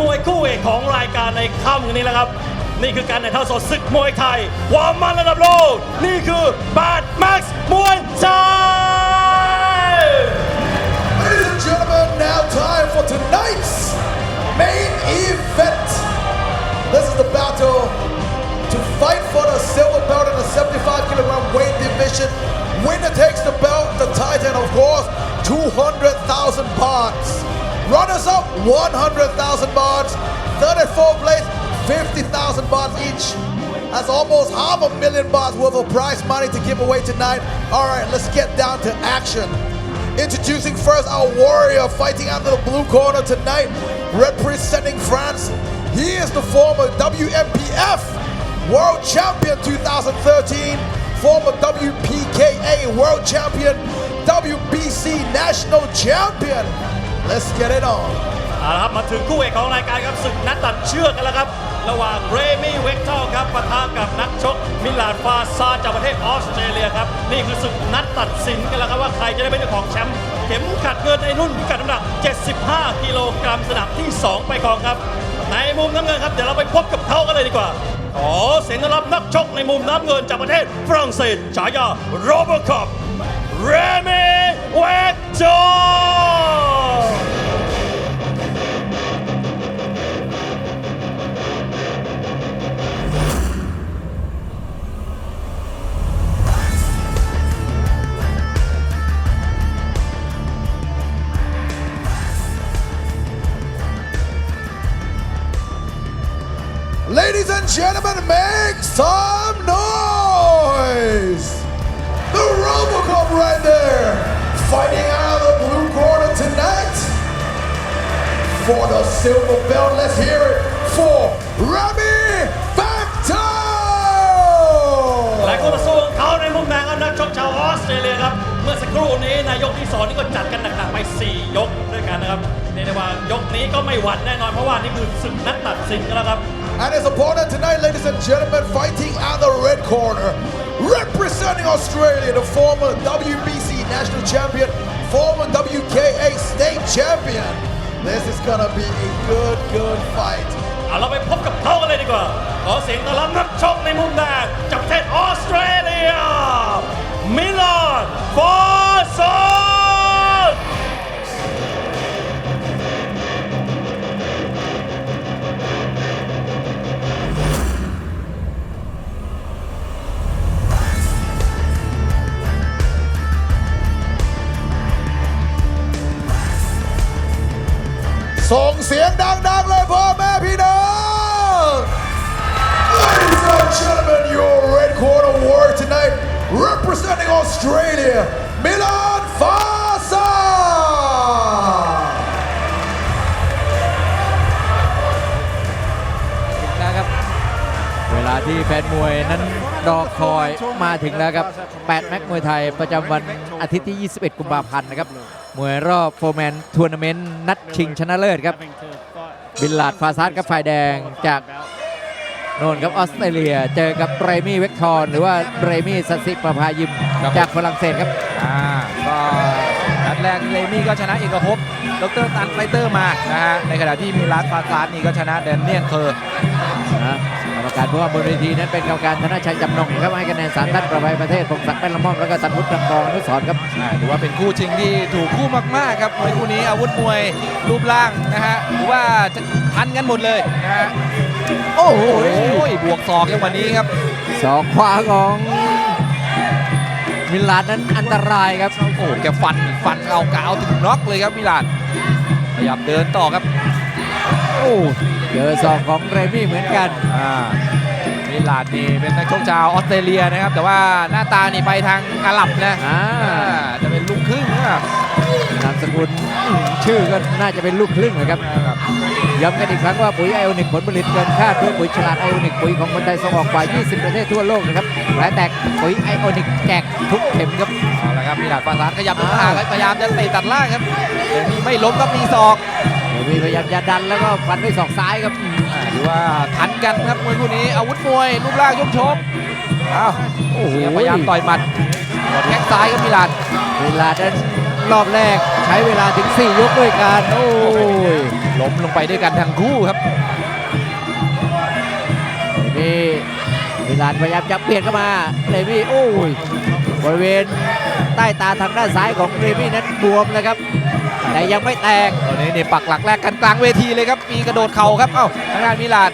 มวยคู่เอกของรายการในค่ำนี้แหละครับ นี่คือการถ่ายทอดสดศึกมวยไทยความมันระดับโลก นี่คือบาดแม็กซ์มวยไทย Ladies and gentlemen, now time for tonight's main event. This is the battle to fight for the silver belt in the 75 kilogram weight division. Winner takes the belt, the titan, of course, 200,000 baht. Runners up, 100,000 baht. 34 place, 50,000 baht each. That's almost half a million baht worth of prize money to give away tonight. All right, let's get down to action. Introducing first our warrior fighting under the blue corner tonight, representing France. He is the former WMPF World Champion 2013, former WPKA World Champion, WBC National Champion. Let's get it on. เอาละครับมาถึงคู่เอกของรายการครับศึกนัดตัดเชือกกันแล้วครับ ระหว่างเรมี่เวกเทอร์ครับปะทะกับนักชกมิลานฟาซาจากประเทศออสเตรเลียครับ นี่คือศึกนัดตัดสินกันแล้วครับว่าใครจะได้เป็นเจ้าของแชมป์เข็มขัดเงินในรุ่นพิกัดน้ำหนัก 75 กิโลกรัมสนามที่ 2 ไปครองครับ ในมุมน้ำเงินครับเดี๋ยวเราไปพบกับเขากันเลยดีกว่าขอเสียงต้อนรับนักชกในมุมน้ำเงินจากประเทศฝรั่งเศสฉายาโรเบอคอปเรมี่เวกเตอ Ladies and gentlemen, make some noise! The Robocop right there, fighting out of the blue corner tonight. For the silver belt, let's hear it for Remy Factor! และคู่ต่อสู้ของเขาในมุมแดงครับนักชกชาวออสเตรเลียครับ เมื่อสักครู่นี้นายกที่สองนี่ก็จัดกันหนักๆไป 4 ยกด้วยกันนะครับเรียกได้ว่ายกนี้ก็ไม่หวั่นแน่นอนเพราะว่านี่คือศึกนัดตัดสินแล้วครับ And his opponent tonight, ladies and gentlemen, fighting out the red corner, representing Australia, the former WBC national champion, former WKA state champion. This is gonna be a good, good fight. เอาเราไปพบกับเขากันเลยดีกว่า ขอเสียงต้อนรับนักชกในมุมแดงจากประเทศออสเตรเลีย มิลานฟอ Australia, Milan Fasa. แล้วครับ เวลาที่แฟนมวยนั้นรอคอยมาถึงแล้วครับ 8 แม็กมวยไทยประจำวันอาทิตย์ที่ 21 กุมภาพันธ์นะครับ มวยรอบโฟร์แมนทัวร์นาเมนต์นัดชิงชนะเลิศครับ บิลลาดฟาซัสกับฝ่ายแดงจาก โน่นครับออสเตรเลียเจอกับเรมี่เวกทอนหรือว่าเรมี่สัสสิประภายิมจากฝรั่งเศสครับ อ่าก็นัดแรกเลมี่ก็ชนะเอกภพดรตันไฟเตอร์มานะฮะในขณะที่มีรัสฟาซาร์นี่ก็ชนะแดนเนียนเคอร์ นะก รรมการเพราะว่าบนเวทีนั้นเป็นกรรมการธนชัยจำนงครับให้คะแนนสามท่านประภัยประเทศพงศักดิ์แป้นละม่อมแล้วก็ตันพุทธดังรองอนุสรณ์ครับอ่าถือว่าเป็นคู่ชิงที่ถูกคู่มากๆครับมวยคู่นี้อาวุธมวยรูปร่างนะฮะถือว่าจะทันกันหมดเลยนะฮะโอ้โหโอ้ยบวกศอกกันวันนี้ครับสองขวาของมิลานนั้นอันตรายครับโอ้แกฟันฟันเอากาวถึงน็อกเลยครับมิลานพยายามเดินต่อครับ โอ้เจอสองของเรมี่เหมือนกันอ่ามิลานนี่เป็นนักชกชาวออสเตรเลียนะครับ แต่ว่าหน้าตานี่ไปทางอาหรับนะอ่าอ่าจะเป็นลูกครึ่งนะนามสกุลอืมชื่อก็น่าจะเป็นลูกครึ่งนะครับย้ำกันอีกครั้งว่าปุ๋ยไอโอนิกผลผลิตเกินคาดด้วยปุ๋ยฉลาดไอโอนิกปุ๋ยของคนไทยส่งออกกว่า 20 ประเทศทั่วโลกนะครับรายแตกปุ๋ยไอโอนิกแจกทุกเข็มครับเอาละครับมีหลัดฟาซานขยับลงมาครับพยายามจะเตะตัดล่างครับแต่มีไม่ล้มครับมีศอก เรมี่พยายามจะดันแล้วก็ฟันด้วยศอกซ้ายครับอืมอ่าถือว่าทันกันครับมวยคู่นี้ อาวุธมวยรูปร่างยกชกอ้าวโอ้โหพยายามต่อยหมัดกดแข้งซ้ายครับมิลานเวลานั้นรอบแรกใช้เวลาถึง 4 ยกด้วยกันโอ้ยล้มลงไปด้วยกันทั้งคู่ครับนี่มิลานพยายามจะเปลี่ยนเข้ามาเลมี่โอ้ย บริเวณใต้ตาทางด้านซ้ายของเลมี่นั้นบวมเลยครับ แต่ยังไม่แตกตอนนี้นี่ปักหลักแรกกันกลางเวทีเลยครับ มีกระโดดเข่าครับ เอ้าทางด้านมิลาน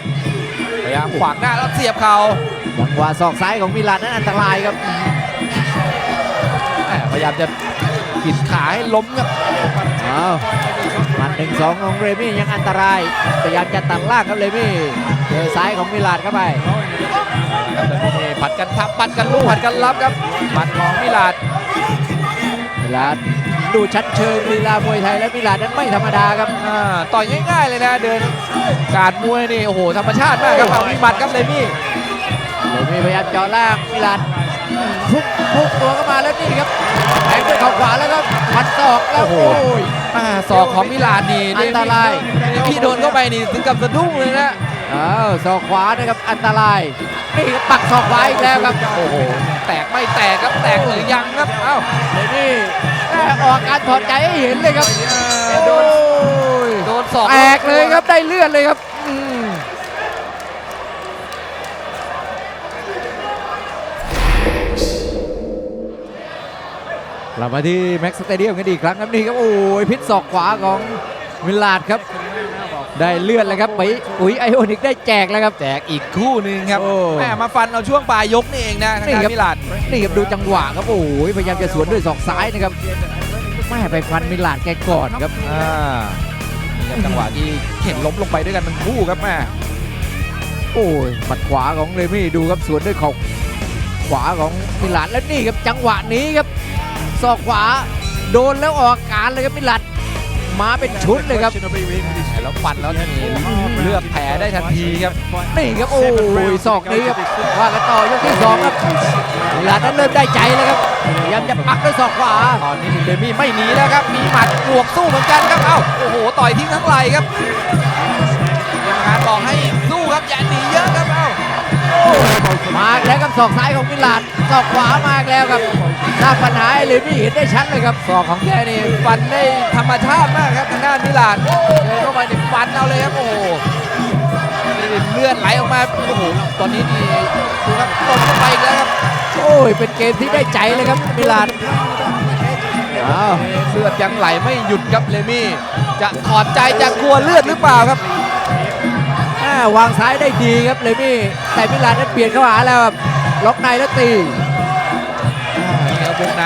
พยายามขวางหน้าแล้วเสียบเข่าจังหวะศอกซ้ายของมิลานนั้นอันตรายครับแหม่พยายามจะปิดขาให้ล้มครับอ้าวหมัดหนึ่งสองของเรมี่ยังอันตราย พยายามจะตัดล่างครับเรมี่เจอซ้ายของมิลานเข้าไป ครับตอนนี้นี่ผัดกันทับผัดกันลูกผัดกันรับครับหมัดของมิลานมิลานดูชั้นเชิงลีลามวยไทยและมิลานนั้นไม่ธรรมดาครับอ่าต่อยง่ายๆเลยนะเดินการมวยนี่โอ้โหธรรมชาติมากครับเอามีหมัดครับเลยมี่เรมี่พยายามเจาะล่างมิลานพุ่งพุ่งตัวเข้ามาแล้วนี่ครับแทงด้วยเข่าขวาแล้วก็ฟันศอกแล้วโอ้ยอ่าศอกของมิลานนี่อันตรายพี่โดนเข้าไปนี่ถึงกับสะดุ้งเลยนะ อ้าวศอกขวานะครับอันตรายนี่ครับปักศอกขวาอีกแล้วครับโอ้โหแตกไม่แตกครับแตกหรือยังครับเอ้าเรมี่แม่ออกการถอดใจให้เห็นเลยครับอ่าโดโอ้นยโดนศอกแตกเลยครับได้เลือดเลยครับอืมกลับมาที่แม็กซ์สเตเดียมกันอีกครั้งครับนี่ครับโอ้ยพิษศอกขวาของวิลลาดครับ ได้เลือดเลยครับไปอุ๋ยไอโอนิกได้แจกแล้วครับ แจกอีกคู่หนึ่งครับโอ้แม่มาฟันเอาช่วงปลายยกนี่เองนะทางนี่ด้าครับนมิลานนี่ครับดูจังหวะครับโอ้ยพยายามจะสวนด้วยศอกซ้ายนะครับแม่ไปฟันมิลลาดแกก่อนครับ อ่านี่ครับจังหวะที่เข็นล้มลงไปด้วยกันทั้งคู่ครับแม่โอ้ยหมัดขวาของเรมี่ดูครับสวนด้วยเข่าขวาของมิลานแล้วนี่ครับจังหวะนี้ครับศอกขวาโดนแล้วออกอาการเลยครับมิลาน มาเป็นชุดเลยครับแล้วฟันแล้วนี่เลือกแผลได้ทันทีครับนี่ครับโอ้ยศอกนี้ครับว่ากันต่อยกที่สองครับมิลานนั้นเริ่มได้ใจแล้วครับพยายามจะปักด้วยศอกขวาตอนนี้นี่เดมี่ไม่หนีแล้วครับมีหมัดบวกสู้เหมือนกันครับเอ้าโอ้โหต่อยทิ้งทั้งไหลครับยังงานบอกให้สู้ครับอย่าหนีเยอะครับเอ้ามาอีกแล้วครับศอกซ้ายของมิลาน ศอกขวามาอีกแล้วครับสร้างปัญหาให้เรมี่เห็นได้ชัดเลยครับศอกของแกนี่ฟันได้ธรรมชาติมากครับทางด้านมิลานเดินเข้าไปนี่ฟันเอาเลยครับโอ้โหนี่เลือดไหลออกมาโอ้โหตอนนี้นี่ดูครับหล่นลงไปอีกแล้วครับโอ้ยเป็นเกมที่ได้ใจเลยครับมิลานอ้าวเลือดยังไหลไม่หยุดครับเลมี่จะถอดใจจะกลัวเลือดหรือเปล่าครับอ่าวางซ้ายได้ดีครับเลมี่แต่มิลานนั้นเปลี่ยนเข้าหาแล้วครับ ล็อกในแล้วตีนี่ครับวงใน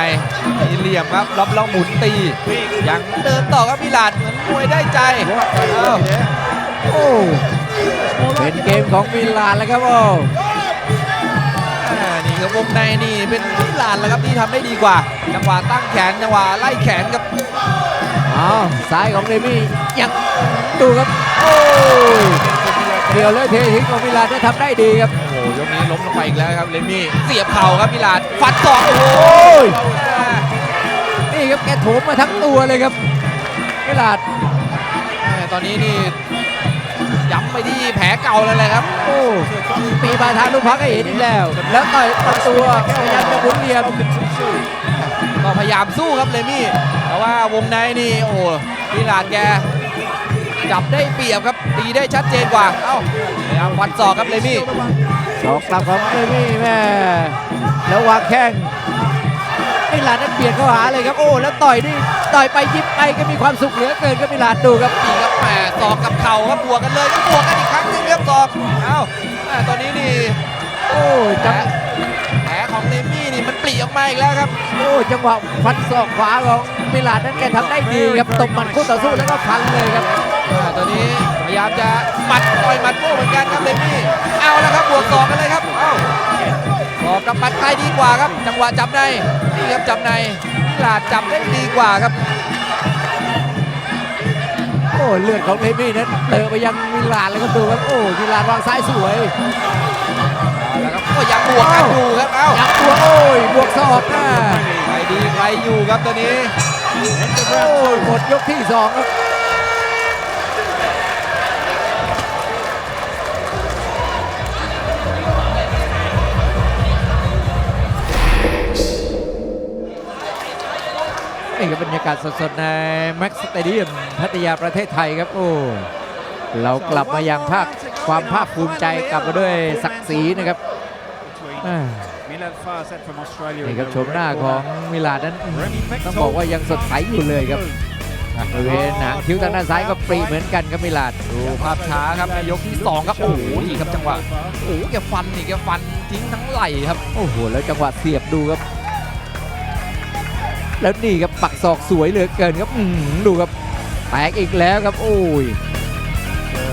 มีเหลี่ยมครับล็อบล็อกหมุนตียังเดินต่อครับมิลานเหมือนมวยได้ใจเอ้าโอ้เป็นเกมของมิลานแล้วครับโอ้อ่านี่ครับวงในนี่เป็นมิลานแล้วครับที่ทำได้ดีกว่า จังหวะตั้งแขนจังหวะไล่แขนครับอ้าวซ้ายของเลมี่ยังดูครับโอ้ย เดี่ยวเลยเททิ้งของมิลานได้ทำได้ดีครับ โอ้โหยกนี้ล้มลงไปอีกแล้วครับเลมี่เสียบเข่าครับมิลานฟัดศอกโอ้โหโอ้ยอ่านี่ครับแกโถมมาทั้งตัวเลยครับมิลานแม่ตอนนี้นี่ย้ำไปที่แผลเก่าเลยแหละครับ โอ้มีบาทาลูกพักให้เห็นอีกแล้ว แล้วต่อยลำตัวพยายามจะหมุนเหลี่ยมก็พยายามสู้ครับเลมี่แต่ว่าวงในนี่โอ้โหมิลานแก จับได้เปรียบครับตีได้ชัดเจนกว่า เอ้าพยายามฟันศอกครับเลมี่สอกกลับของเลมี่แม่แล้ววางแข้งมิลานนั้นเบียดเข้าหาเลยครับโอ้แล้วต่อยนี่ต่อยไปยิบไปก็มีความสุขเหลือเกินครับมิลานดูครับนี่ครับแหมศอกกับเข่าครับบวกกันเลยก็บวกกันอีกครั้งหนึงครับศอกเอ้าแหม่ตอนนี้นี่ โอ้ยแผลจังแผล ของเลมี่นี่มันปลีออกมาอีกแล้วครับโอ้ยจังหวะฟันศอกขวาของมิลานนั้นแกทำได้ดีครับตบหมัดคู่ต่อสู้แล้วก็ฟันเลยครับอ่าตอนนี้พยายามจะหมัดต่อยหมัดโต้เหมือนกันครับเลมี่เอาแล้วครับบวกศอกกันเลยครับเอ้าศอกกับหมัดใครดีกว่าครับ จังหวะจับในนี่ครับจับในมิลานจับได้ดีกว่าครับโอ้เลือดของเลมี่นั้นเตะไปยังมิลานแล้วก็ดูครับโอ้มิลานวางซ้ายสวย แล้วครับก็ยังบวกกันอยู่ครับ เอ้ายักตัวโอ้ยบวกศอกหน้าใครดีใครอยู่ครับตอนนี้โอ้ยหมดยกที่สองครับนี่ก็บรรยากาศสดๆในแม็กซ์สเตเดียมพัทยาประเทศไทยครับโอ้เรากลับมาอย่างภาคความภาคภูมิใจกลับมาด้วยศักดิ์ศรีนะครับอ่า นี่ครับชมหน้าของมิลานนั้นต้องบอกว่ายังสดใสอยู่เลยครับบริเวณหนังคิ้วทางด้านซ้ายก็ปรีเหมือนกันครับมิลานดูภาพช้าครับในยกที่สองครับ โอ้โหนี่ครับจังหวะโอ้โหแกฟันนี่แกฟันทิ้งทั้งไหล่ครับ โอ้โหแล้วจังหวะเสียบดูครับ แล้วนี่ครับปักศอกสวยเหลือเกินครับอื้อหือดูครับแตกอีกแล้วครับ โอ้ย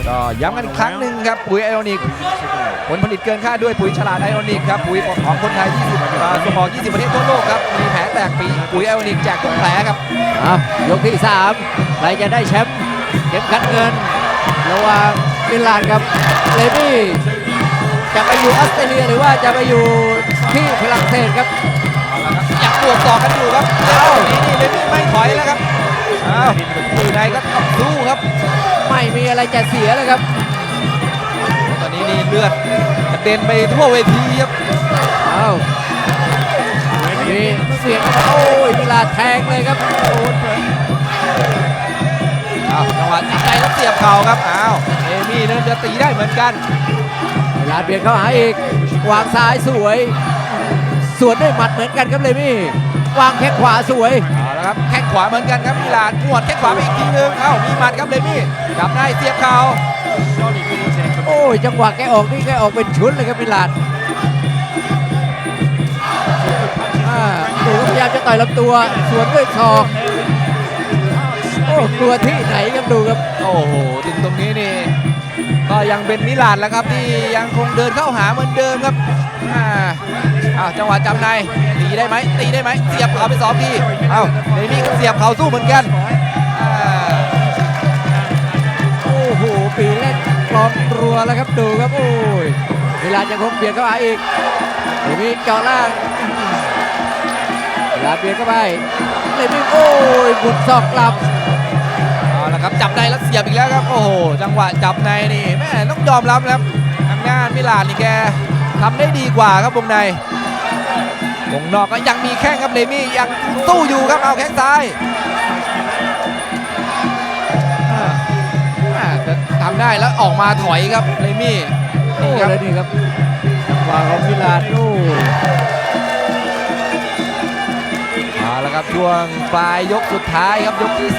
ก็ย้ำกันอีกครั้งหนึ่งครับปุ๋ยไอออนิกผลผลิตเกินค่าด้วยปุ๋ยฉลาดไอออนิกครับปุ๋ยของคนไทย 20อ่าส่งออก 20 ประเทศทั่วโลกครับ มีแผลแตกปีปุ๋ยไอออนิกแจกทุกแผลครับเอายกที่ 3 ใครจะได้แชมป์เข็มขัดเงิน ระหว่างมิลานกับเลมี่จะไปอยู่ออสเตรเลียหรือว่าจะไปอยู่ที่ฝรั่งเศสครับ ยังบวกต่อกันอยู่ครับ เอ้านี่นี่เลมี่ไม่ถอยแล้วครับ อ้าวอยู่ในก็ต้องสู้ครับไม่มีอะไรจะเสียเลยครับ ตอนนี้นี่เลือดกระเด็นไปทั่วเวทีครับเอามีเสียงโอ้ยมิลานแทงเลยครับโอ้ยอ้าวจังหวะจับใจแล้วเสียบเข่าครับอ้าวเอมี่นั่นจะตีได้เหมือนกันมิลานเบียดเข้าหาอีกวางซ้ายสวย สวนด้วยหมัดเหมือนกันครับเลมี่วางแข้งขวาสวยเอาละ ครับแข้งขวาเหมือนกันครับมิลานหวดแข้งขวาไปอีกทีนึงเอ้ามีหมัดครับเลมี่จับได้เสียบเข่าโอ้ยจังหวะแกออกนี่แกออกเป็นชุดเลยครับมิลานอ่าดูครับพยายามจะต่อยลำตัวสวนด้วยศอกโอ้กลัวที่ไหนครับดูครับ โอ้โหถึงตรงนี้นี่ ก็ยังเป็นมิลานแล้วครับที่ยังคงเดินเข้าหาเหมือนเดิมครับอ่าอ้าวจังหวะจับในตีได้ไหมตีได้ไหมเสียบเข่าไปสองทีเอ้าเลมี่ก็เสียบเข่าสู้เหมือนกันอ่าโอ้โหปีเล่นกลอมรัวแล้วครับดูครับโอ้ยมิลานยังคงเบียดเข้าหาอีกเลมี่เจาะล่างมิลานเบียดเข้าไปเลมี่โอ้ยบุดศอกกลับ ละครับจับในแล้วเสียบอีกแล้วครับโอ้โหจังหวะจับในนี่แม่ต้องยอมรับนะครับทางงานมิลานนี่แกทำได้ดีกว่าครับวงในวงนอกก็ยังมีแข้งครับเลมี่ยังสู้อยู่ครับเอาแข้งซ้ายอ่าอ่ทำได้แล้วออกมาถอยครับเลมี่โอ้นี่ครับแล้วนี่ครับจังหวะของมิลานโอ้ ละครับช่วงปลายยกสุดท้ายครับยกที่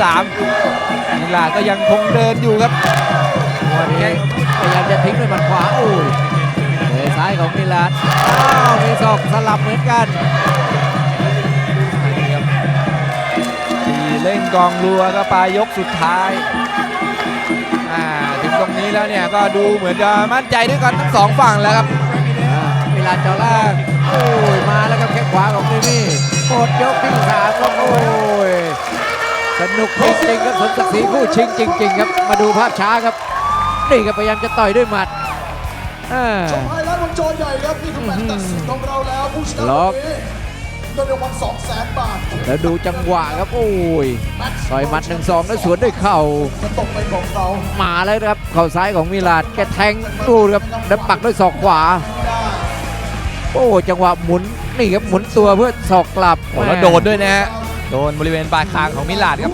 3มิลานก็ยังคงเดินอยู่ครับวันนี้พยายามจะทิ้งด้วยหมัดขวาโอ้ยเตะซ้ายของมิลานอ้าวมีศอกสลับเหมือนกันนี่ครับตีเล่นกองรัวก็ปลายยกสุดท้ายอ่าถึงตรงนี้แล้วเนี่ยก็ดูเหมือนจะมั่นใจด้วยกันทั้งสองฝั่งแล้วครับอ่ามิลานเจาะล่างโอ้ยมาแล้วครับแข้งขวาของเดมี่ หมดยกที่สามครับโอ้ยสนุกจริงๆครับสมศักดิ์ศรีคู่ชิงจริง ๆ ครับ มาดูภาพช้าครับนี่ครับพยายามจะต่อยด้วยหมัดอ่าชมไฮไลท์บนจอใหญ่ครับนี่คือแมตช์ตัดสินของเราแล้วผู้ชนะล็อกวันนี้เงินรางวัล2แสนบาทแล้วดูจังหวะครับโอ้ยแม็กซ์ต่อยหมัดหนึ่งสองแล้วสวนด้วยเข่าจะตกเป็นของเรามาแล้วนะครับเข่าซ้ายของมิลานแกแทงดูครับแล้วปักด้วยศอกขวา โอ้จังหวะหมุนนี่ครับหมุนตัวเพื่อศอกกลับโอ้แล้วโดนด้วยนะฮะโดนบริเวณปลายคางของมิลานครับ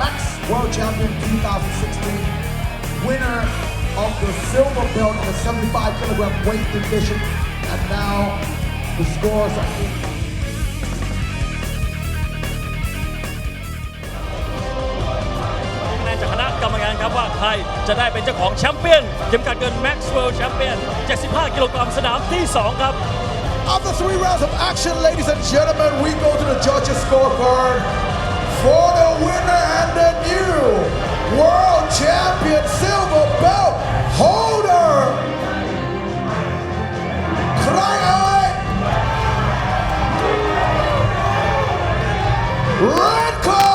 Max World Champion 2016 winner of the silver belt in the 75 kilogram weight division and now the scores are ครับว่าใครจะได้เป็นเจ้าของแชมเปี้ยนเข็มขัดเงิน Maxwell ป์เปี้ยน75 กิโลกรัมสนามที่ 2 ครับ After three rounds of action, ladies and gentlemen, we go to the judges' scorecard for the winner and the new world champion silver belt holder. Cry out. Red card.